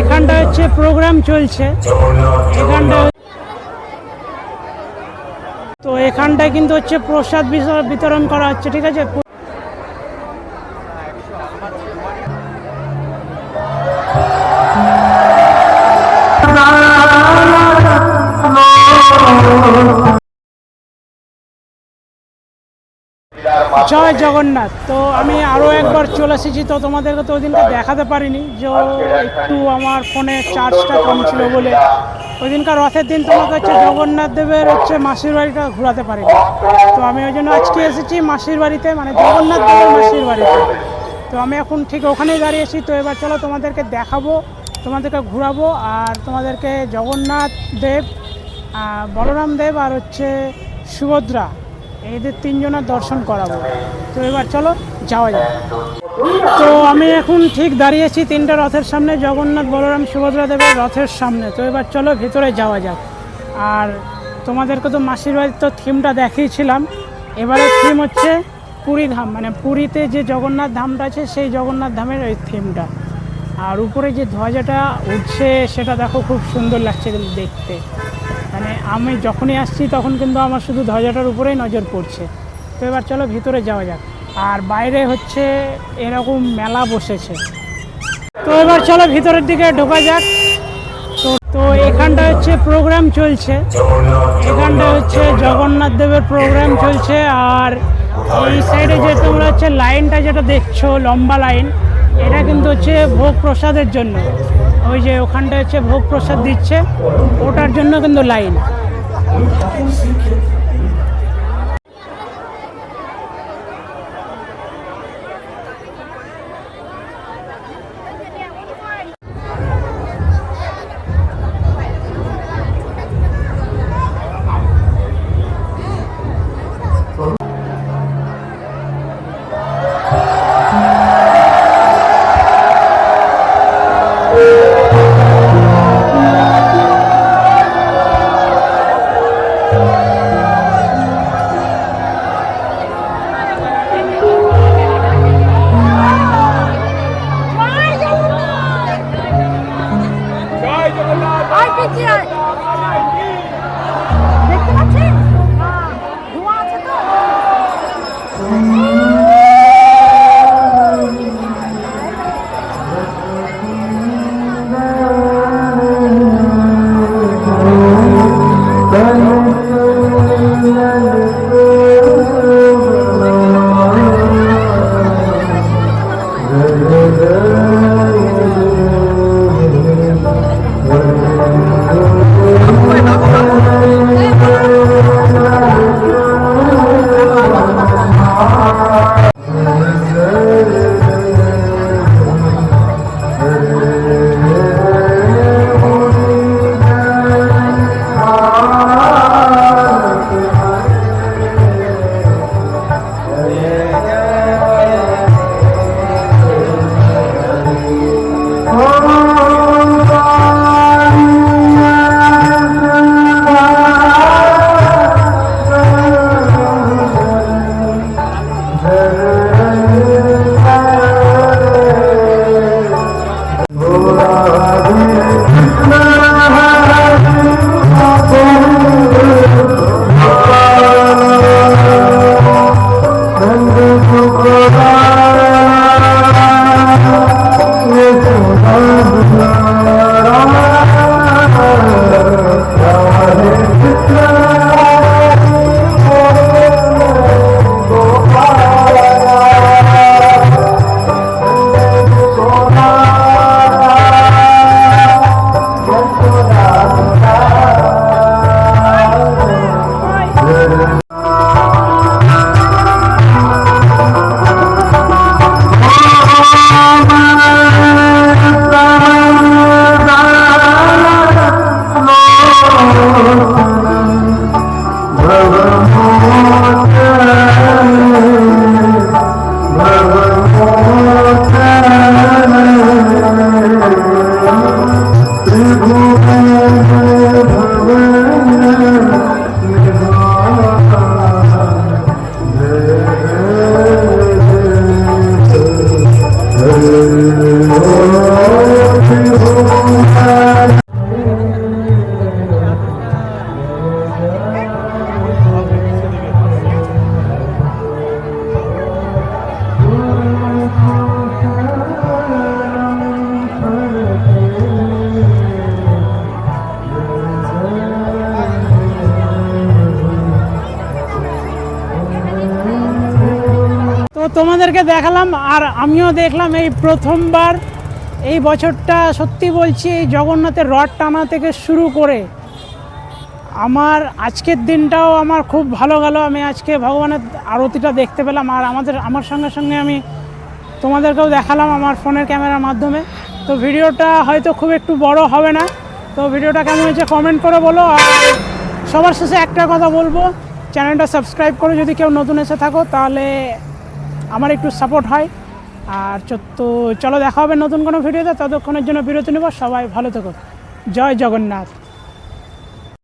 এখানটা হচ্ছে প্রোগ্রাম চলছে। এখানটা তো এখানটা কিন্তু হচ্ছে প্রসাদ বিতরণ করা হচ্ছে, ঠিক আছে? জয় জগন্নাথ। তো আমি আরও একবার চলে এসেছি, তো তোমাদেরকে তো ওই দিনকে দেখাতে পারিনি। যে একটু আমার ফোনে চার্জটা কম ছিল বলে। ওই দিনকার রথের দিন তোমাকে হচ্ছে জগন্নাথ দেবের হচ্ছে মাসির বাড়িটা ঘোরাতে পারিনি। তো আমি ওই জন্য আজকে এসেছি মাসির বাড়িতে মানে জগন্নাথ দেবের মাসির বাড়িতে। তো আমি এখন ঠিক ওখানেই দাঁড়িয়েছি তো এবার চলো তোমাদেরকে দেখাবো, তোমাদেরকে ঘোরাবো, আর তোমাদেরকে জগন্নাথ দেব বলরাম দেব, আর হচ্ছে সুভদ্রা। এদের তিনজনের দর্শন করাবো। তো এবার চলো, যাওয়া যাক। তো আমি এখন ঠিক দাঁড়িয়েছি তিনটা রথের সামনে, জগন্নাথ, বলরাম, সুভদ্রা দেবের রথের সামনে। তো এবার চলো, ভেতরে যাওয়া যাক। আর তোমাদেরকে তো মাসির বাড়ির তো থিমটা দেখিয়েছিলাম। এবারে থিম হচ্ছে পুরী ধাম মানে পুরীতে যে জগন্নাথ ধামটা আছে, সেই জগন্নাথ ধামের ওই থিমটা। আর উপরে যে ধ্বজাটা উঠছে, সেটা দেখো খুব সুন্দর লাগছে দেখতে। মানে আমি যখনই আসছি তখন কিন্তু আমার শুধু ধ্বজাটার উপরেই নজর পড়ছে। তো এবার চলো ভিতরে যাওয়া যাক। আর বাইরে হচ্ছে এরকম মেলা বসেছে। তো এবার চলো ভিতরের দিকে ঢোকা যাক। তো তো এখানটা হচ্ছে প্রোগ্রাম চলছে। এখানটা হচ্ছে জগন্নাথ দেবের প্রোগ্রাম চলছে। আর এই সাইডে যে তোমরা হচ্ছে লাইনটা যেটা দেখছ, লম্বা লাইন এটা কিন্তু হচ্ছে ভোগ প্রসাদের জন্য। ওই যে ওখানটা হচ্ছে ভোগ প্রসাদ দিচ্ছে ওটার জন্য কিন্তু লাইন। তোমাদেরকে দেখালাম আর আমিও দেখলাম এই প্রথমবার। এই বছরটা সত্যি বলছি এই জগন্নাথের রথ টানা থেকে শুরু করে আমার আজকের দিনটাও আমার খুব ভালো গেল। আমি আজকে ভগবানের আরতিটা দেখতে পেলাম আর আমাদের, আমার সঙ্গে সঙ্গে আমি তোমাদেরকেও দেখালাম আমার ফোনের ক্যামেরার মাধ্যমে। তো ভিডিওটা হয়তো খুব একটু বড় হবে না। তো ভিডিওটা কেমন হয়েছে কমেন্ট করে বলো। আর সবার শেষে একটা কথা বলব, চ্যানেলটা সাবস্ক্রাইব করে যদি কেউ নতুন এসে থাকো, তাহলে আমার একটু সাপোর্ট হয়। আর তো চলো দেখা হবে নতুন কোনো ভিডিওতে ততক্ষণের জন্য বিরতি নেব। সবাই ভালো থেকো। জয় জগন্নাথ।